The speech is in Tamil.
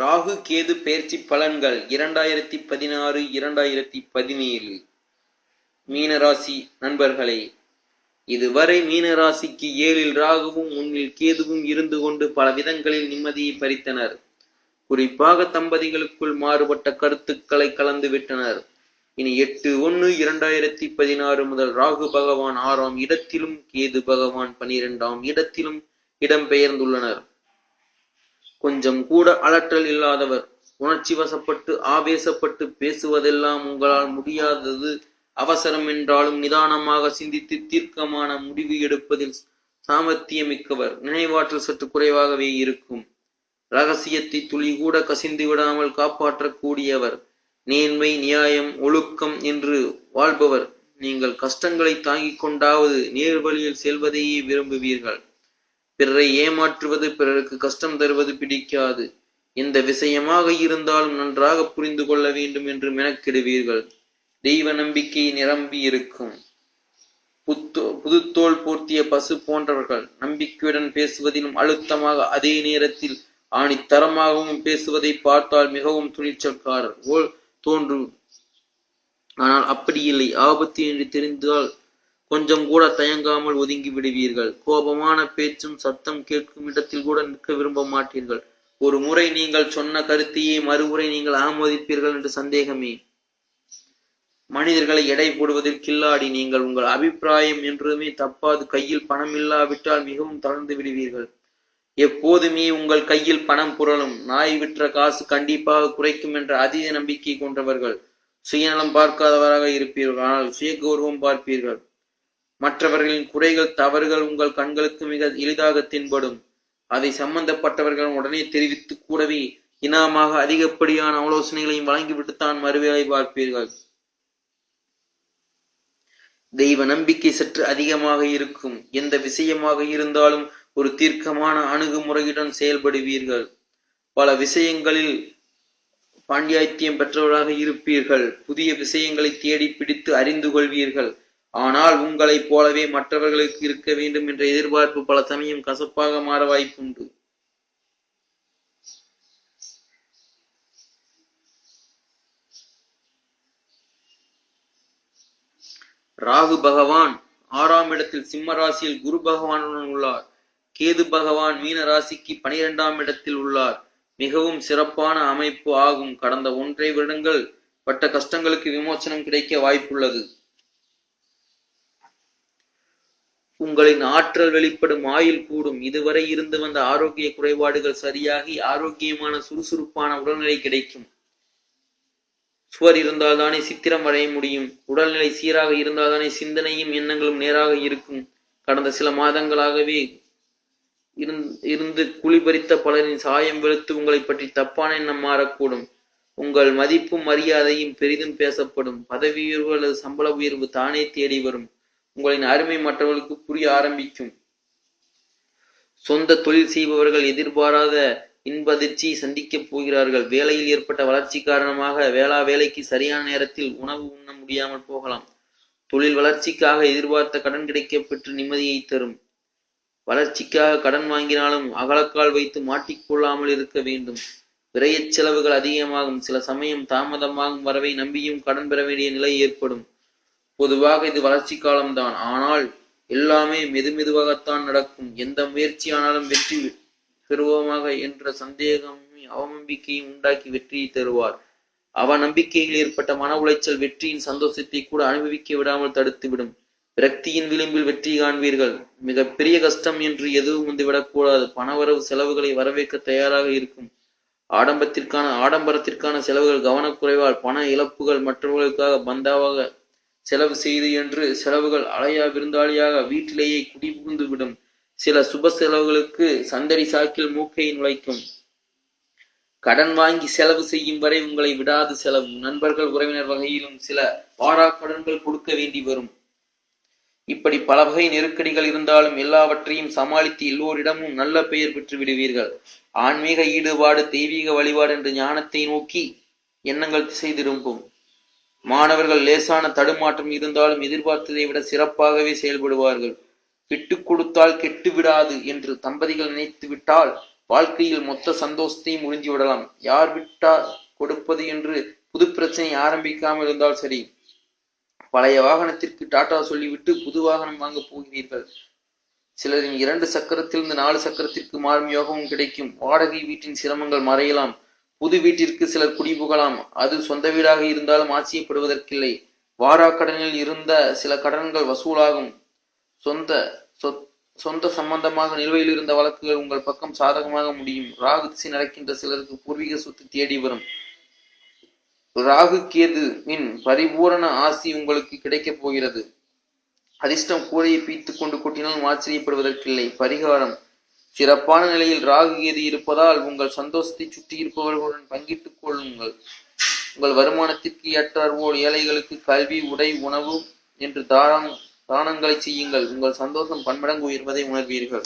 ராகு கேது பெயர்ச்சி பலன்கள் இரண்டாயிரத்தி பதினாறு இரண்டாயிரத்தி பதினேழு. மீனராசி நண்பர்களே இதுவரை மீனராசிக்கு ஏழில் ராகுவும் முன்னில் கேதுவும் இருந்து கொண்டு பல விதங்களில் நிம்மதியை பறித்தனர். குறிப்பாக தம்பதிகளுக்குள் மாறுபட்ட கருத்துக்களை கலந்து விட்டனர். இனி எட்டு ஒன்று இரண்டாயிரத்தி பதினாறு முதல் ராகு பகவான் ஆறாம் இடத்திலும் கேது பகவான் பனிரெண்டாம் இடத்திலும் இடம்பெயர்ந்துள்ளனர். கொஞ்சம் கூட அலற்றல் இல்லாதவர் உணர்ச்சி வசப்பட்டு ஆவேசப்பட்டு பேசுவதெல்லாம் உங்களால் முடியாதது அவசரம் என்றாலும் நிதானமாக சிந்தித்து தீர்க்கமான முடிவு எடுப்பதில் சாமர்த்தியமிக்கவர். நினைவாற்றல் சற்று குறைவாகவே இருக்கும். ரகசியத்தை துளி கூட கசிந்து விடாமல் காப்பாற்றக்கூடியவர். நேர்மை நியாயம் ஒழுக்கம் என்று வாழ்பவர். நீங்கள் கஷ்டங்களை தாங்கிக் கொண்டாவது நேர்வழியில் செல்வதையே விரும்புவீர்கள். பிறரை ஏமாற்றுவது பிறருக்கு கஷ்டம் தருவது பிடிக்காது. எந்த விஷயமாக இருந்தாலும் நன்றாக புரிந்து கொள்ள வேண்டும் என்று மெனக்கிடுவீர்கள். தெய்வ நம்பிக்கை நிரம்பி இருக்கும். புத்தோ புதுத்தோல் போர்த்திய பசு போன்றவர்கள் நம்பிக்கையுடன் பேசுவதிலும் அழுத்தமாக அதே நேரத்தில் ஆணித்தரமாகவும் பேசுவதை பார்த்தால் மிகவும் துணிச்சல்காரர் போல் தோன்றும். ஆனால் அப்படி இல்லை. ஆபத்து என்று தெரிந்தால் கொஞ்சம் கூட தயங்காமல் ஒதுங்கி விடுவீர்கள். கோபமான பேச்சும் சத்தம் கேட்கும் இடத்தில் கூட நிற்க விரும்ப மாட்டீர்கள். ஒரு முறை நீங்கள் சொன்ன கருத்தையே மறுமுறை நீங்கள் ஆமோதிப்பீர்கள் என்று சந்தேகமே. மனிதர்களை எடை போடுவதில் கில்லாடி நீங்கள். உங்கள் அபிப்பிராயம் என்றுமே தப்பாது. கையில் பணம் இல்லாவிட்டால் மிகவும் தளர்ந்து விடுவீர்கள். எப்போதுமே உங்கள் கையில் பணம் புரளும். நாய் விற்ற காசு கண்டிப்பாக குறைக்கும் என்ற அதீத நம்பிக்கை கொண்டவர்கள். சுயநலம் பார்க்காதவராக இருப்பீர்கள். ஆனால் சுய கௌரவம் பார்ப்பீர்கள். மற்றவர்களின் குறைகள் தவறுகள் உங்கள் கண்களுக்கு மிக எளிதாக தென்படும். அதை சம்பந்தப்பட்டவர்கள் உடனே தெரிவித்து கூடவே இனாமாக அதிகப்படியான ஆலோசனைகளையும் வழங்கிவிட்டு தான் மறுவேளை பார்ப்பீர்கள். தெய்வ நம்பிக்கை சற்று அதிகமாக இருக்கும். எந்த விஷயமாக இருந்தாலும் ஒரு தீர்க்கமான அணுகுமுறையுடன் செயல்படுவீர்கள். பல விஷயங்களில் பாண்டியாத்தியம் பெற்றவராக இருப்பீர்கள். புதிய விஷயங்களை தேடி பிடித்து அறிந்து கொள்வீர்கள். ஆனால் உங்களைப் போலவே மற்றவர்களுக்கு இருக்க வேண்டும் என்ற எதிர்பார்ப்பு பல சமயம் கசப்பாக மாற வாய்ப்புண்டு. ராகு பகவான் ஆறாம் இடத்தில் சிம்ம ராசியில் குரு பகவானுடன் உள்ளார். கேது பகவான் மீன ராசிக்கு பனிரெண்டாம் இடத்தில் உள்ளார். மிகவும் சிறப்பான அமைப்பு ஆகும். கடந்த ஒன்றை வருடங்கள் பட்ட கஷ்டங்களுக்கு விமோசனம் கிடைக்க வாய்ப்புள்ளது. உங்களின் ஆற்றல் வெளிப்படும் ஆயுள் கூடும். இதுவரை இருந்து வந்த ஆரோக்கிய குறைபாடுகள் சரியாகி ஆரோக்கியமான சுறுசுறுப்பான உடல்நிலை கிடைக்கும். சுவர் இருந்தால்தானே சித்திரம் வரைய முடியும். உடல்நிலை சீராக இருந்தால்தானே சிந்தனையும் எண்ணங்களும் நேராக இருக்கும். கடந்த சில மாதங்களாகவே இருந்து குளிபறித்த பலரின் சாயம் வெளுத்து உங்களை பற்றி தப்பான எண்ணம் மாறக்கூடும். உங்கள் மதிப்பும் மரியாதையும் பெரிதும் பேசப்படும். பதவி உயர்வு அல்லது சம்பள உயர்வு தானே தேடி வரும். உங்களின் அருமை மற்றவர்களுக்கு புரிய ஆரம்பிக்கும். சொந்த தொழில் செய்பவர்கள் எதிர்பாராத இன்பதிர்ச்சி சந்திக்கப் போகிறார்கள். வேலையில் ஏற்பட்ட வளர்ச்சி காரணமாக வேளா வேலைக்கு சரியான நேரத்தில் உணவு உண்ண முடியாமல் போகலாம். தொழில் வளர்ச்சிக்காக எதிர்பார்த்த கடன் கிடைக்க பெற்று நிம்மதியை தரும். வளர்ச்சிக்காக கடன் வாங்கினாலும் அகலக்கால் வைத்து மாட்டிக்கொள்ளாமல் இருக்க வேண்டும். விரயச் செலவுகள் அதிகமாகும். சில சமயம் தாமதமாகும். வரவை நம்பியும் கடன் பெற வேண்டிய நிலை ஏற்படும். பொதுவாக இது வளர்ச்சி காலம்தான். ஆனால் எல்லாமே மெதுமெதுவாகத்தான் நடக்கும். எந்த முயற்சியானாலும் வெற்றி பெறுவோமாக என்ற சந்தேகமும் அவநம்பிக்கையும் உண்டாக்கி வெற்றியை தருவார். அவ நம்பிக்கையில் ஏற்பட்ட மன உளைச்சல் வெற்றியின் சந்தோஷத்தை கூட அனுபவிக்க விடாமல் தடுத்துவிடும். விரக்தியின் விளிம்பில் வெற்றி காண்பீர்கள். மிக பெரிய கஷ்டம் என்று எதுவும் வந்துவிடக்கூடாது பணவரவு செலவுகளை வரவேற்க தயாராக இருக்கும். ஆடம்பத்திற்கான ஆடம்பரத்திற்கான செலவுகள் கவனக்குறைவால் பண இழப்புகள் மற்றவர்களுக்காக பந்தாவாக செலவு செய்து என்று செலவுகள் அலையா விருந்தாளியாக வீட்டிலேயே குடிபுகுந்துவிடும் சில சுப செலவுகளுக்கு சந்தடி சாக்கில் மூக்கை நுழைக்கும். கடன் வாங்கி செலவு செய்யும் வரை உங்களை விடாது செலவு. நண்பர்கள் உறவினர் வகையிலும் சில வாராக்கடன்கள் கொடுக்க வேண்டி வரும். இப்படி பல வகை நெருக்கடிகள் இருந்தாலும் எல்லாவற்றையும் சமாளித்து எல்லோரிடமும் நல்ல பெயர் பெற்று விடுவீர்கள். ஆன்மீக ஈடுபாடு தெய்வீக வழிபாடு என்ற ஞானத்தை நோக்கி எண்ணங்கள் திசை திரும்பும். மாணவர்கள் லேசான தடுமாற்றம் இருந்தாலும் எதிர்பார்த்ததை விட சிறப்பாகவே செயல்படுவார்கள். விட்டு கொடுத்தால் கெட்டு விடாது என்று தம்பதிகள் நினைத்து விட்டால் வாழ்க்கையில் மொத்த சந்தோஷத்தையும் உறிஞ்சி விடலாம். யார் விட்டா கொடுப்பது என்று புது பிரச்சனை ஆரம்பிக்காமல் இருந்தால் சரி. பழைய வாகனத்திற்கு டாடா சொல்லிவிட்டு புது வாகனம் வாங்கப் போகிறீர்கள். சிலரின் இரண்டு சக்கரத்திலிருந்து நாலு சக்கரத்திற்கு மாறும் யோகமும் கிடைக்கும். வாடகை வீட்டின் சிரமங்கள் மறையலாம். புது வீட்டிற்கு சிலர் குடிபுகலாம். அது சொந்த வீடாக இருந்தாலும் ஆச்சரியப்படுவதற்கில்லை வாரா கடனில் இருந்த சில கடன்கள் வசூலாகும். சொந்த சொத் சொந்த சம்பந்தமாக நிலுவையில் இருந்த வழக்குகள் உங்கள் பக்கம் சாதகமாக முடியும். ராகு திசை நடக்கின்ற சிலருக்கு பூர்வீக சொத்து தேடி வரும். ராகு கேது மின் பரிபூரண ஆசி உங்களுக்கு கிடைக்கப் போகிறது. அதிர்ஷ்டம் கூரையை பீத்துக் கொண்டு கொட்டினாலும் ஆச்சரியப்படுவதற்கில்லை. பரிகாரம். சிறப்பான நிலையில் ராகு கேது இருப்பதால் உங்கள் சந்தோஷத்தை சுற்றி இருப்பவர்களுடன் பங்கிட்டுக் கொள்ளுங்கள். உங்கள் வருமானத்திற்கு ஏற்றாற்போல் ஏழைகளுக்கு கல்வி உடை உணவு என்று தானம் தானங்களை செய்யுங்கள். உங்கள் சந்தோஷம் பன்மடங்கு உயர்வதை உணர்வீர்கள்.